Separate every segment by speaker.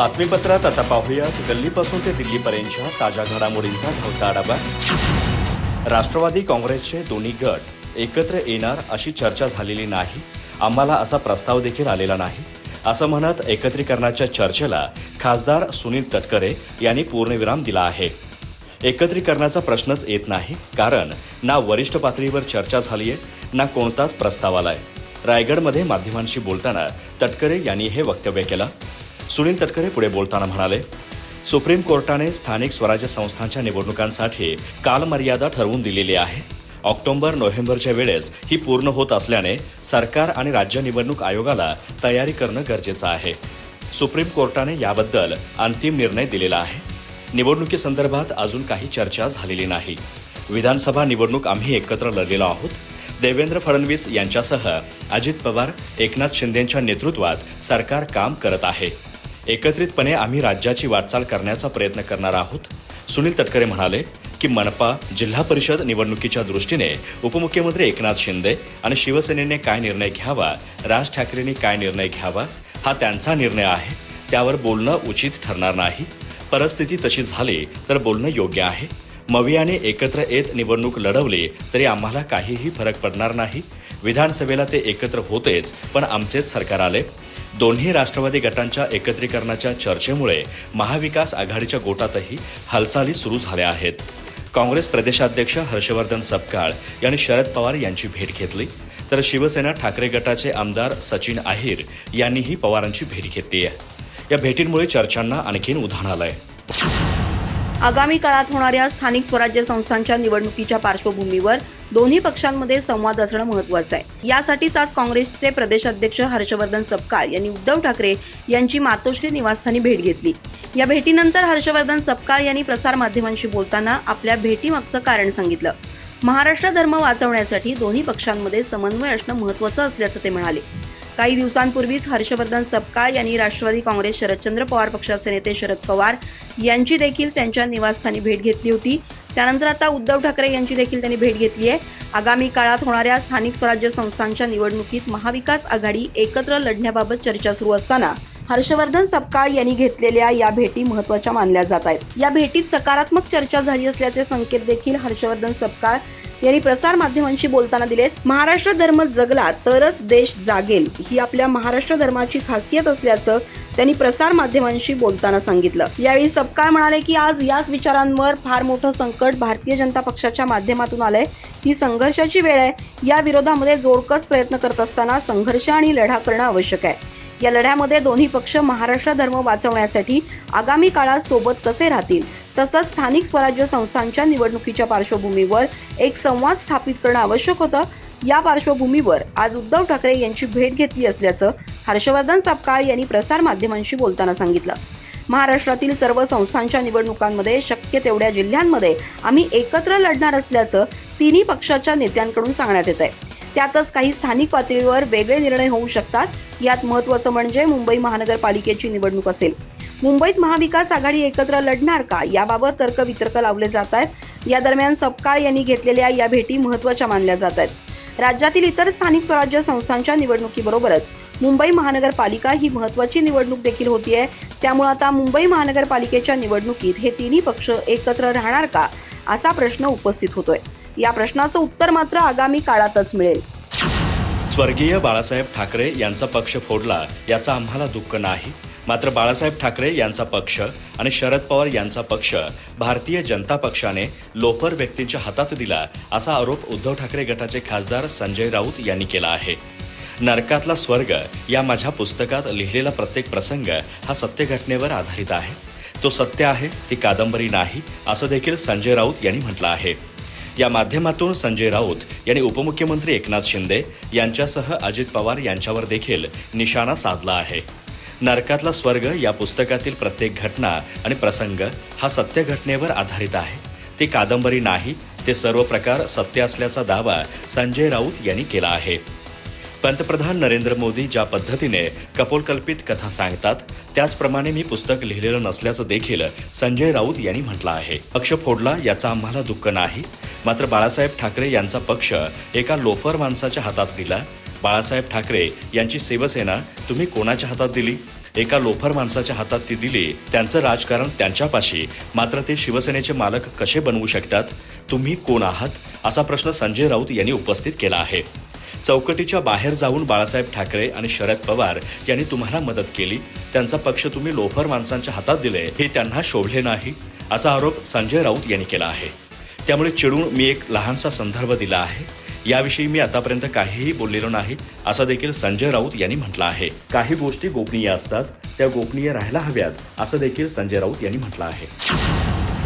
Speaker 1: बातमीपत्रात आता पाहूयात. गल्लीपासून ते दिल्लीपर्यंतच्या ताज्या घडामोडींचा धावता आढावा. राष्ट्रवादी काँग्रेसचे दोन्ही गट एकत्र येणार अशी चर्चा झालेली नाही. आम्हाला असा प्रस्ताव देखील आलेला नाही. असं म्हणत एकत्रीकरणाच्या चर्चेला खासदार सुनील तटकरे यांनी पूर्णविराम दिला आहे. एकत्रीकरणाचा प्रश्नच येत नाही कारण ना वरिष्ठ पातळीवर चर्चा झालीय ना कोणताच प्रस्ताव आलाय. रायगडमध्ये माध्यमांशी बोलताना तटकरे यांनी हे वक्तव्य केलं. सुनील तटकरे पुढे बोलताना म्हणाले सुप्रीम कोर्टाने स्थानिक स्वराज्य संस्थांच्या निवडणुकांसाठी कालमर्यादा ठरवून दिलेली आहे. ऑक्टोबर नोव्हेंबरच्या वेळेस ही पूर्ण होत असल्याने सरकार आणि राज्य निवडणूक आयोगाला तयारी करणं गरजेचं आहे. सुप्रीम कोर्टाने याबद्दल अंतिम निर्णय दिलेला आहे. निवडणुकीसंदर्भात अजून काही चर्चा झालेली नाही. विधानसभा निवडणूक आम्ही एकत्र लढलेलो आहोत. देवेंद्र फडणवीस यांच्यासह अजित पवार एकनाथ शिंदेच्या नेतृत्वात सरकार काम करत आहे. एकत्रितपणे आम्ही राज्याची वाटचाल करण्याचा प्रयत्न करणार आहोत. सुनील तटकरे म्हणाले की मनपा जिल्हा परिषद निवडणुकीच्या दृष्टीने उपमुख्यमंत्री एकनाथ शिंदे आणि शिवसेनेने काय निर्णय घ्यावा राज ठाकरेंनी काय निर्णय घ्यावा हा त्यांचा निर्णय आहे त्यावर बोलणं उचित ठरणार नाही. परिस्थिती तशी झाली तर बोलणं योग्य आहे. मवियाने एकत्र येत निवडणूक लढवली तरी आम्हाला काहीही फरक पडणार नाही. विधानसभेला ते एकत्र होतेच पण आमचेच सरकार आले. दोन्ही राष्ट्रवादी गटांच्या एकत्रीकरणाच्या चर्चेमुळे महाविकास आघाडीच्या गोटातही हालचाली सुरू झाल्या आहेत. काँग्रेस प्रदेशाध्यक्ष हर्षवर्धन सपकाळ यांनी शरद पवार यांची भेट घेतली. तर शिवसेना ठाकरे गटाचे आमदार सचिन आहिर यांनीही पवारांची भेट घेतली आहे. या भेटींमुळे चर्चांना आणखीन उधाण आलंय.
Speaker 2: आगामी काळात होणाऱ्या स्थानिक स्वराज्य संस्थांच्या निवडणुकीच्या पार्श्वभूमीवर दोन्ही पक्षांमध्ये संवाद असणं महत्वाचं आहे. यासाठीच आज काँग्रेसचे प्रदेशाध्यक्ष हर्षवर्धन सपकाळ यांनी उद्धव ठाकरे यांची मातोश्री निवासस्थानी भेट घेतली. या भेटीनंतर हर्षवर्धन सपकाळ यांनी प्रसारमाध्यमांशी बोलताना आपल्या भेटीमागचं कारण सांगितलं. महाराष्ट्र धर्म वाचवण्यासाठी दोन्ही पक्षांमध्ये समन्वय असणं महत्वाचं असल्याचं ते म्हणाले. काही दिवसांपूर्वीच हर्षवर्धन सपकाळ यांनी राष्ट्रवादी काँग्रेस शरदचंद्र पवार पक्षाचे नेते शरद पवार यांची देखील त्यांच्या निवासस्थानी भेट घेतली होती. त्यानंतर आता उद्धव ठाकरे यांची देखील त्यांनी भेट घेतली आहे. आगामी काळात होणाऱ्या स्थानिक स्वराज्य संस्थांच्या निवडणुकीत महाविकास आघाडी एकत्र लढण्याबाबत चर्चा सुरू असताना हर्षवर्धन सपकाळ यांनी घेतलेल्या या भेटी महत्त्वाच्या मानल्या जात आहेत. या भेटीत सकारात्मक चर्चा झाली असल्याचे संकेत देखील हर्षवर्धन सपकाळ यांनी प्रसार माध्यमांशी बोलताना दिलेत महाराष्ट्र धर्म जगला तरच देश जागेल ही आपल्या महाराष्ट्र धर्माची खासियत असल्याचं त्यांनी प्रसार माध्यमांशी बोलताना सांगितलं. यावेळी सपकाळ म्हणाले की आज याच विचारांवर फार मोठं संकट भारतीय जनता पक्षाच्या माध्यमातून आलंय. ही संघर्षाची वेळ आहे. या विरोधामध्ये जोरकस प्रयत्न करत असताना संघर्ष आणि लढा करणं आवश्यक आहे. या लढ्यामध्ये दोन्ही पक्ष महाराष्ट्र धर्म वाचवण्यासाठी आगामी काळात सोबत कसे राहतील? तसंच स्थानिक स्वराज्य संस्थांच्या निवडणुकीच्या पार्श्वभूमीवर एक संवाद स्थापित करणं आवश्यक होतं. या पार्श्वभूमीवर आज उद्धव ठाकरे यांची भेट घेतली असल्याचं हर्षवर्धन सापकाळ यांनी प्रसार माध्यमांशी बोलताना सांगितलं. महाराष्ट्रातील सर्व संस्थांच्या निवडणुकांमध्ये शक्य तेवढ्या जिल्ह्यांमध्ये आम्ही एकत्र लढणार असल्याचं तिन्ही पक्षाच्या नेत्यांकडून सांगण्यात येत आहे त्यातच काही स्थानिक पातळीवर वेगळे निर्णय होऊ शकतात. यात महत्वाचं म्हणजे मुंबई महानगरपालिकेची निवडणूक असेल. मुंबईत महाविकास आघाडी एकत्र लढणार का? याबाबत तर्कवितर्क लावले जात आहेत. या दरम्यान सपकाळ यांनी घेतलेल्या या भेटी महत्त्वाच्या मानल्या जात आहेत. राज्यातील इतर स्थानिक स्वराज्य संस्थांच्या निवडणुकीबरोबरच मुंबई महानगरपालिका ही महत्वाची निवडणूक देखील होतीये. त्यामुळे आता मुंबई महानगरपालिकेच्या निवडणुकीत हे तिन्ही पक्ष एकत्र राहणार का? असा प्रश्न उपस्थित होतोय. या प्रश्नाचं उत्तर मात्र आगामी काळातच मिळेल.
Speaker 1: स्वर्गीय बाळासाहेब ठाकरे यांचा पक्ष फोडला याचा आम्हाला दुःख नाही. मात्र बाळासाहेब ठाकरे यांचा पक्ष आणि शरद पवार यांचा पक्ष भारतीय जनता पक्षाने लोफर व्यक्तींच्या हातात दिला असा आरोप उद्धव ठाकरे गटाचे खासदार संजय राऊत यांनी केला आहे. नरकातला स्वर्ग या माझ्या पुस्तकात लिहिलेला प्रत्येक प्रसंग हा सत्य घटनेवर आधारित आहे. तो सत्य आहे ती कादंबरी नाही असं देखील संजय राऊत यांनी म्हटलं आहे. या माध्यमातून संजय राऊत यांनी उपमुख्यमंत्री एकनाथ शिंदे यांच्यासह अजित पवार यांच्यावर देखील निशाणा साधला आहे. नरकातला स्वर्ग या पुस्तकातील प्रत्येक घटना आणि प्रसंग हा सत्य घटनेवर आधारित आहे. ती कादंबरी नाही ते सर्व प्रकार सत्य असल्याचा दावा संजय राऊत यांनी केला आहे. पंतप्रधान नरेंद्र मोदी ज्या पद्धतीने कपोलकल्पित कथा सांगतात त्याचप्रमाणे मी पुस्तक लिहिलेलं नसल्याचं देखील संजय राऊत यांनी म्हटलं आहे. पक्ष फोडला याचा आम्हाला दुःख नाही. मात्र बाळासाहेब ठाकरे यांचा पक्ष एका लोफर माणसाच्या हातात दिला बाळासाहेब ठाकरे यांची शिवसेना तुम्ही कोणाच्या हातात दिली? एका लोफर माणसाच्या हातात ती दिली त्यांचं राजकारण त्यांच्यापाशी. मात्र ते शिवसेनेचे मालक कसे बनवू शकतात? तुम्ही कोण आहात? असा प्रश्न संजय राऊत यांनी उपस्थित केला आहे. चौकटीच्या बाहेर जाऊन बाळासाहेब ठाकरे आणि शरद पवार यांनी तुम्हाला मदत केली? त्यांचा पक्ष तुम्ही लोफर माणसांच्या हातात दिले हे त्यांना शोभले नाही? असा आरोप संजय राऊत यांनी केला आहे. त्यामुळे चिडून मी एक लहानसा संदर्भ दिला आहे. याविषयी मी आतापर्यंत काहीही बोललेलो नाही असं देखील संजय राऊत यांनी म्हटलं आहे. काही गोष्टी गोपनीय असतात त्या गोपनीय राहायला हव्यात असं देखील संजय राऊत यांनी म्हटलं आहे.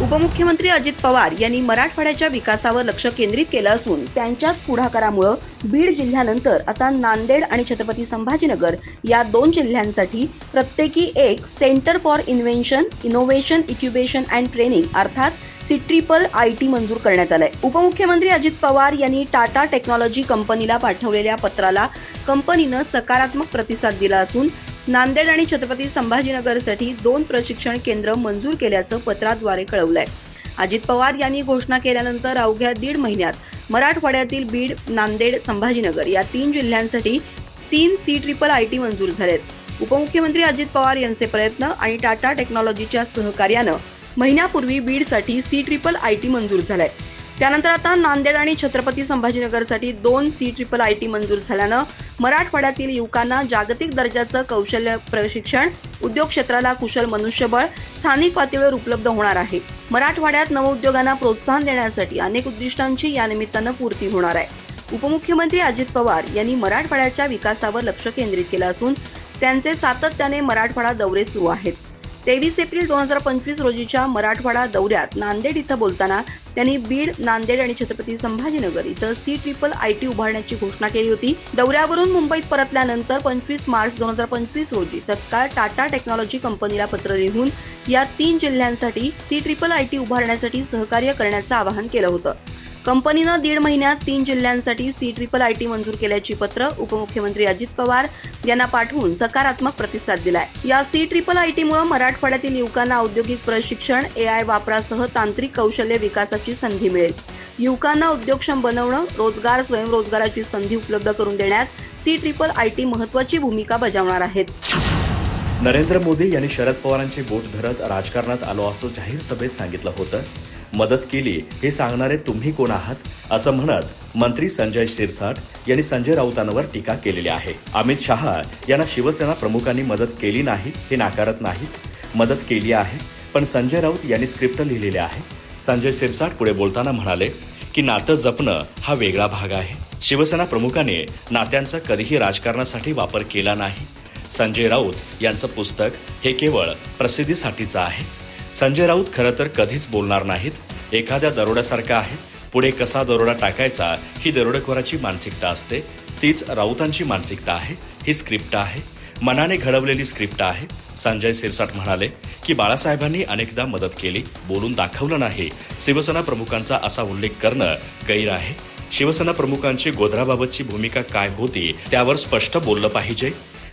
Speaker 2: उपमुख्यमंत्री अजित पवार यांनी मराठवाड्याच्या विकासावर लक्ष केंद्रित केलं असून त्यांच्याच पुढाकारामुळं बीड जिल्ह्यानंतर आता नांदेड आणि छत्रपती संभाजीनगर या दोन जिल्ह्यांसाठी प्रत्येकी एक centre for invention innovation incubation and training अर्थात सिट्रिपल आय टी मंजूर करण्यात आलंय. उपमुख्यमंत्री अजित पवार यांनी टाटा टेक्नॉलॉजी कंपनीला पाठवलेल्या पत्राला कंपनीनं सकारात्मक प्रतिसाद दिला असून नांदेड आणि छत्रपती संभाजीनगरसाठी दोन प्रशिक्षण केंद्र मंजूर केल्याचं पत्राद्वारे कळवलंय. अजित पवार यांनी घोषणा केल्यानंतर अवघ्या दीड महिन्यात मराठवाड्यातील बीड नांदेड संभाजीनगर या तीन जिल्ह्यांसाठी तीन सी ट्रिपल आय टी मंजूर झालेत. उपमुख्यमंत्री अजित पवार यांचे प्रयत्न आणि टाटा टेक्नॉलॉजीच्या सहकार्यानं महिन्यापूर्वी बीडसाठी सी ट्रिपल आय टी मंजूर झालाय. त्यानंतर आता नांदेड आणि छत्रपती संभाजीनगरसाठी दोन सी ट्रिपल आय टी मंजूर झाल्यानं मराठवाड्यातील युवकांना जागतिक दर्जाचं कौशल्य प्रशिक्षण उद्योग क्षेत्राला कुशल मनुष्यबळ स्थानिक पातळीवर उपलब्ध होणार आहे. मराठवाड्यात नवउद्योगांना प्रोत्साहन देण्यासाठी अनेक उद्दिष्टांची या निमित्तानं पूर्ती होणार आहे. उपमुख्यमंत्री अजित पवार यांनी मराठवाड्याच्या विकासावर लक्ष केंद्रित केलं असून त्यांचे सातत्याने मराठवाडा दौरे सुरू आहेत. तेवीस एप्रिल दोन हजार पंचवीस रोजीच्या मराठवाडा दौऱ्यात नांदेड इथं बोलताना त्यांनी बीड नांदेड आणि छत्रपती संभाजीनगर इथं सी ट्रिपल आय टी उभारण्याची घोषणा केली होती. दौऱ्यावरून मुंबईत परतल्यानंतर पंचवीस मार्च दोन हजार पंचवीस रोजी तत्काळ टाटा टेक्नॉलॉजी कंपनीला पत्र लिहून या तीन जिल्ह्यांसाठी सी ट्रिपल आय टी उभारण्यासाठी सहकार्य करण्याचं आवाहन केलं होतं. कंपनीनं दीड महिन्यात तीन जिल्ह्यांसाठी सी ट्रिपल आय टी मंजूर केल्याची पत्र उपमुख्यमंत्री अजित पवार यांना पाठवून सकारात्मक प्रतिसाद दिलाय. या सी ट्रिपल आय टीमुळे मराठवाड्यातील युवकांना औद्योगिक प्रशिक्षण ए आय वापरासह तांत्रिक कौशल्य विकासाची संधी मिळेल. युवकांना उद्योगक्षम बनवणं रोजगार स्वयंरोजगाराची संधी उपलब्ध करून देण्यात सी ट्रिपल आय टी महत्वाची भूमिका बजावणार आहेत.
Speaker 1: नरेंद्र मोदी यांनी शरद पवारांचे बोट धरत राजकारणात आलो असं जाहीर सभेत सांगितलं होतं. मदत केली हे सांगणारे तुम्ही कोण आहात? असं म्हणत मंत्री संजय शिरसाट यांनी संजय राऊतांवर टीका केलेली आहे. अमित शहा यांना शिवसेना प्रमुखांनी मदत केली नाही हे नाकारत नाहीत. मदत केली आहे पण संजय राऊत यांनी स्क्रिप्ट लिहिलेले आहे. संजय शिरसाट पुढे बोलताना म्हणाले की नातं जपणं हा वेगळा भाग आहे. शिवसेना प्रमुखाने नात्यांचा कधीही राजकारणासाठी वापर केला नाही. संजय राऊत यांचं पुस्तक हे केवळ प्रसिद्धीसाठीचं आहे. संजय राऊत खरं तर कधीच बोलणार नाहीत. एखाद्या दरोड्यासारखा आहे. पुढे कसा दरोडा टाकायचा ही दरोडेखोराची मानसिकता असते. तीच राऊतांची मानसिकता आहे. ही स्क्रिप्ट आहे. मनाने घडवलेली स्क्रिप्ट आहे. संजय सिरसाट म्हणाले की बाळासाहेबांनी अनेकदा मदत केली. बोलून दाखवलं नाही. शिवसेना प्रमुखांचा असा उल्लेख करणं गैर आहे. शिवसेना प्रमुखांची गोधराबाबतची भूमिका काय होती त्यावर स्पष्ट बोललं पाहिजे.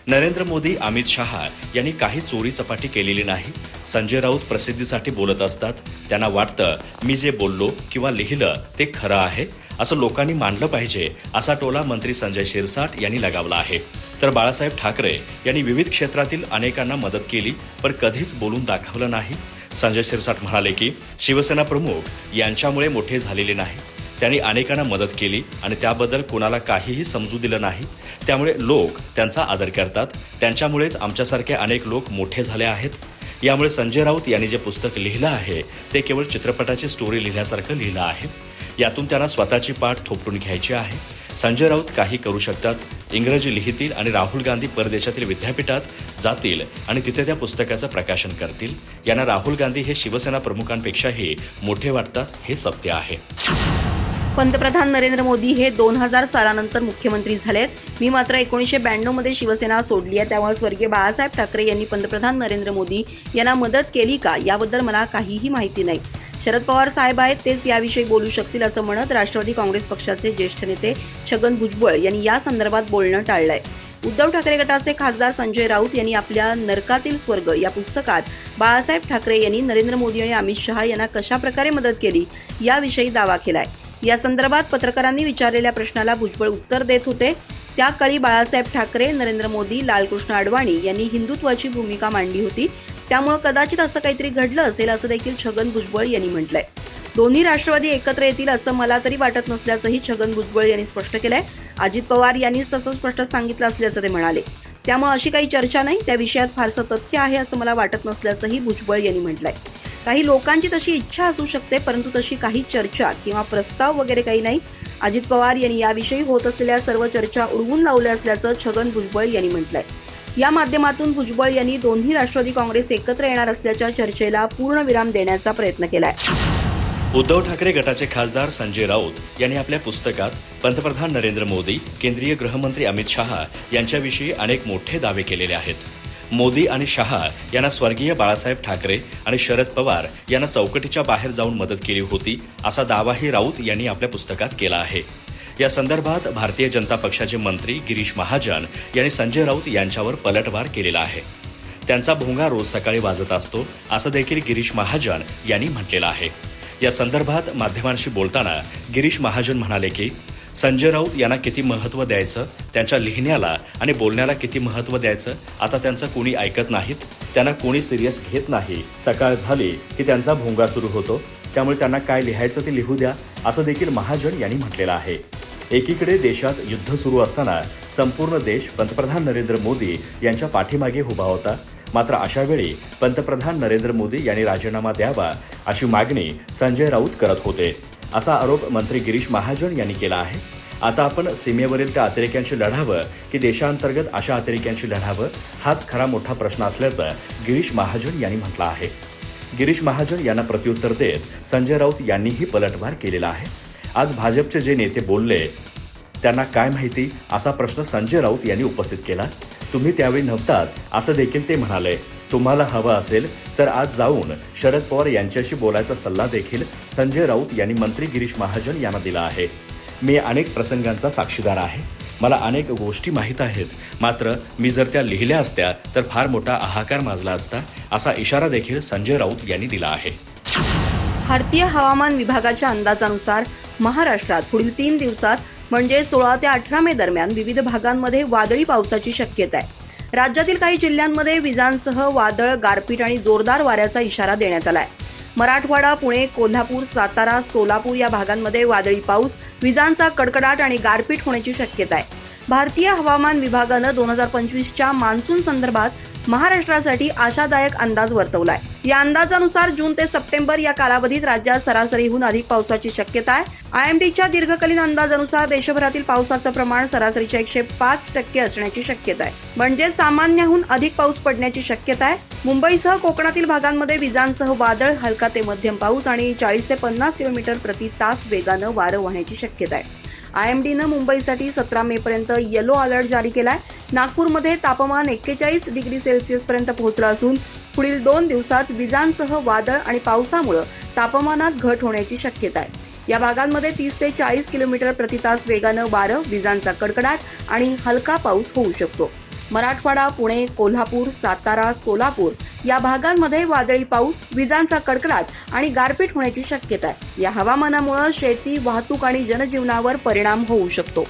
Speaker 1: नरेंद्र मोदी अमित शहा यांनी काही चोरी चपाटी केलेली नाही. संजय राऊत प्रसिद्धीसाठी बोलत असतात. त्यांना वाटतं मी जे बोललो किंवा लिहिलं ते खरं आहे. असं लोकांनी मानलं पाहिजे असा टोला मंत्री संजय शिरसाट यांनी लगावला आहे. तर बाळासाहेब ठाकरे यांनी विविध क्षेत्रातील अनेकांना मदत केली पण कधीच बोलून दाखवलं नाही. संजय शिरसाट म्हणाले की शिवसेना प्रमुख यांच्यामुळे मोठे झालेले नाही. त्यांनी अनेकांना मदत केली आणि त्याबद्दल कोणाला काहीही समजू दिलं नाही. त्यामुळे लोक त्यांचा आदर करतात. त्यांच्यामुळेच आमच्यासारखे अनेक लोक मोठे झाले आहेत. यामुळे संजय राऊत यांनी जे पुस्तक लिहिलं आहे ते केवळ चित्रपटाची स्टोरी लिहिल्यासारखं लिहिलं आहे. यातून त्यांना स्वतःची पाठ थोपटून घ्यायची आहे. संजय राऊत काही करू शकतात. इंग्रजी लिहितील आणि राहुल गांधी परदेशातील विद्यापीठात जातील आणि तिथे त्या पुस्तकाचं प्रकाशन करतील. यांना राहुल गांधी हे शिवसेना प्रमुखांपेक्षाही मोठे वाटतात हे सत्य आहे.
Speaker 2: पंतप्रधान नरेंद्र मोदी हे दोन हजार सालानंतर मुख्यमंत्री झालेत. मी मात्र एकोणीसशे ब्याण्णवमध्ये शिवसेना सोडली आहे. त्यामुळे स्वर्गीय बाळासाहेब ठाकरे यांनी पंतप्रधान नरेंद्र मोदी यांना मदत केली का? याबद्दल मला काहीही माहिती नाही. शरद पवार साहेब आहेत तेच याविषयी बोलू शकतील असं म्हणत राष्ट्रवादी काँग्रेस पक्षाचे ज्येष्ठ नेते छगन भुजबळ यांनी या संदर्भात बोलणं टाळलंय. उद्धव ठाकरे गटाचे खासदार संजय राऊत यांनी आपल्या नरकातील स्वर्ग या पुस्तकात बाळासाहेब ठाकरे यांनी नरेंद्र मोदी आणि अमित शहा यांना कशा प्रकारे मदत केली याविषयी दावा केलाय. या संदर्भात पत्रकारांनी विचारलेल्या प्रश्नाला भुजबळ उत्तर देत होते. त्याकाळी बाळासाहेब ठाकरे नरेंद्र मोदी लालकृष्ण अडवाणी यांनी हिंदुत्वाची भूमिका मांडली होती. त्यामुळे कदाचित असं काहीतरी घडलं असेल असं देखील छगन भुजबळ यांनी म्हटलंय. दोन्ही राष्ट्रवादी एकत्र येतील असं मला तरी वाटत नसल्याचंही छगन भुजबळ यांनी स्पष्ट केलंय. अजित पवार यांनीच तसं स्पष्ट सांगितलं असल्याचं ते म्हणाले. त्यामुळे अशी काही चर्चा नाही त्या विषयात फारसं तथ्य आहे असं मला वाटत नसल्याचंही भुजबळ यांनी म्हटलंय. काही लोकांची तशी इच्छा असू शकते परंतु तशी काही चर्चा किंवा प्रस्ताव वगैरे काही नाही. अजित पवार यांनी याविषयी होत असलेल्या सर्व चर्चा उडवून लावल्या असल्याचं छगन भुजबळ यांनी म्हटलंय. या माध्यमातून भुजबळ यांनी दोन्ही राष्ट्रवादी काँग्रेस एकत्र येणार असल्याच्या चर्चेला पूर्णविराम देण्याचा प्रयत्न केलाय.
Speaker 1: उद्धव ठाकरे गटाचे खासदार संजय राऊत यांनी आपल्या पुस्तकात पंतप्रधान नरेंद्र मोदी केंद्रीय गृहमंत्री अमित शहा यांच्याविषयी अनेक मोठे दावे केलेले आहेत. मोदी आणि शहा यांना स्वर्गीय बाळासाहेब ठाकरे आणि शरद पवार यांना चौकटीच्या बाहेर जाऊन मदत केली होती असा दावाही राऊत यांनी आपल्या पुस्तकात केला आहे. या संदर्भात भारतीय जनता पक्षाचे मंत्री गिरीश महाजन यांनी संजय राऊत यांच्यावर पलटवार केलेला आहे. त्यांचा भोंगा रोज सकाळी वाजत असतो असं देखील गिरीश महाजन यांनी म्हटलेलं आहे. या संदर्भात माध्यमांशी बोलताना गिरीश महाजन म्हणाले की संजय राऊत यांना किती महत्त्व द्यायचं त्यांच्या लिहिण्याला आणि बोलण्याला किती महत्त्व द्यायचं आता त्यांचं कोणी ऐकत नाहीत? त्यांना कोणी सिरियस घेत नाही? सकाळ झाली की त्यांचा भोंगा सुरू होतो. त्यामुळे त्यांना काय लिहायचं ते लिहू द्या असं देखील महाजन यांनी म्हटलेलं आहे. एकीकडे देशात युद्ध सुरू असताना संपूर्ण देश पंतप्रधान नरेंद्र मोदी यांच्या पाठीमागे उभा होता. मात्र अशा वेळी पंतप्रधान नरेंद्र मोदी यांनी राजीनामा द्यावा अशी मागणी संजय राऊत करत होते. असा आरोप मंत्री गिरीश महाजन यांनी केला आहे. आता आपण सीमेवरील त्या अतिरेक्यांशी लढावं की देशांतर्गत अशा अतिरेक्यांशी लढावं हाच खरा मोठा प्रश्न असल्याचं गिरीश महाजन यांनी म्हटलं आहे. गिरीश महाजन यांना प्रत्युत्तर देत संजय राऊत यांनीही पलटवार केलेला आहे. आज भाजपचे जे नेते बोलले त्यांना काय माहिती? असा प्रश्न संजय राऊत यांनी उपस्थित केला. तुम्ही त्यावेळी नव्हताच असं देखील ते म्हणाले. तुम्हाला हवं असेल तर आज जाऊन शरद पवार यांच्याशी बोलायचा सल्ला देखील संजय राऊत यांनी मंत्री गिरीश महाजन यांना दिला आहे. मी अनेक प्रसंगांचा साक्षीदार आहे. मला अनेक गोष्टी माहीत आहेत. मात्र मी जर त्या लिहिल्या असत्या तर फार मोठा हाहाकार माजला असता असा इशारा देखील संजय राऊत यांनी दिला आहे.
Speaker 2: भारतीय हवामान विभागाच्या अंदाजानुसार महाराष्ट्रात पुढील तीन दिवसात म्हणजे सोळा ते अठरा मे दरम्यान विविध भागांमध्ये वादळी पावसाची शक्यता आहे. राज्यातील काही जिल्ह्यांमध्ये विजांसह वादळ गारपीट आणि जोरदार वाऱ्याचा इशारा देण्यात आलाय. मराठवाडा पुणे कोल्हापूर सातारा सोलापूर या भागांमध्ये वादळी पाऊस विजांचा कडकडाट आणि गारपीट होण्याची शक्यता आहे. भारतीय हवामान विभागानं दोन हजार पंचवीसच्या मान्सून संदर्भात महाराष्ट्रासाठी आशादायक अंदाज वर्तवलाय. या अंदाजानुसार जून ते सप्टेंबर या कालावधीत राज्यात सरासरीहून अधिक पावसाची शक्यता आहे. आयएमडीच्या दीर्घकालीन अंदाजानुसार देशभरातील पावसाचं प्रमाण सरासरीच्या एकशे पाच टक्के असण्याची शक्यता आहे. म्हणजे सामान्याहून अधिक पाऊस पडण्याची शक्यता आहे. मुंबईसह कोकणातील भागांमध्ये विजांसह वादळ हलका ते मध्यम पाऊस आणि चाळीस ते पन्नास किलोमीटर प्रति तास वेगानं वारं वाहण्याची शक्यता आहे. आयएमडीनं मुंबईसाठी सतरा मे पर्यंत येलो अलर्ट जारी केलाय. नागपूरमध्ये तापमान एक्केचाळीस डिग्री सेल्सिअस पर्यंत पोहोचलं असून पुढील दोन दिवसात विजांसह वादळ आणि पावसामुळे तापमानात घट होण्याची शक्यता आहे. या भागांमध्ये तीस ते चाळीस किलोमीटर प्रतितास वेगानं वारं विजांचा कडकडाट आणि हलका पाऊस होऊ शकतो. मराठवाडा पुणे कोल्हापूर सातारा सोलापूर या भागांमध्ये वादळी पाऊस विजांचा कडकडाट आणि गारपीट होण्याची शक्यता आहे. या हवामानामुळे शेती वाहतूक आणि जनजीवनावर परिणाम होऊ शकतो.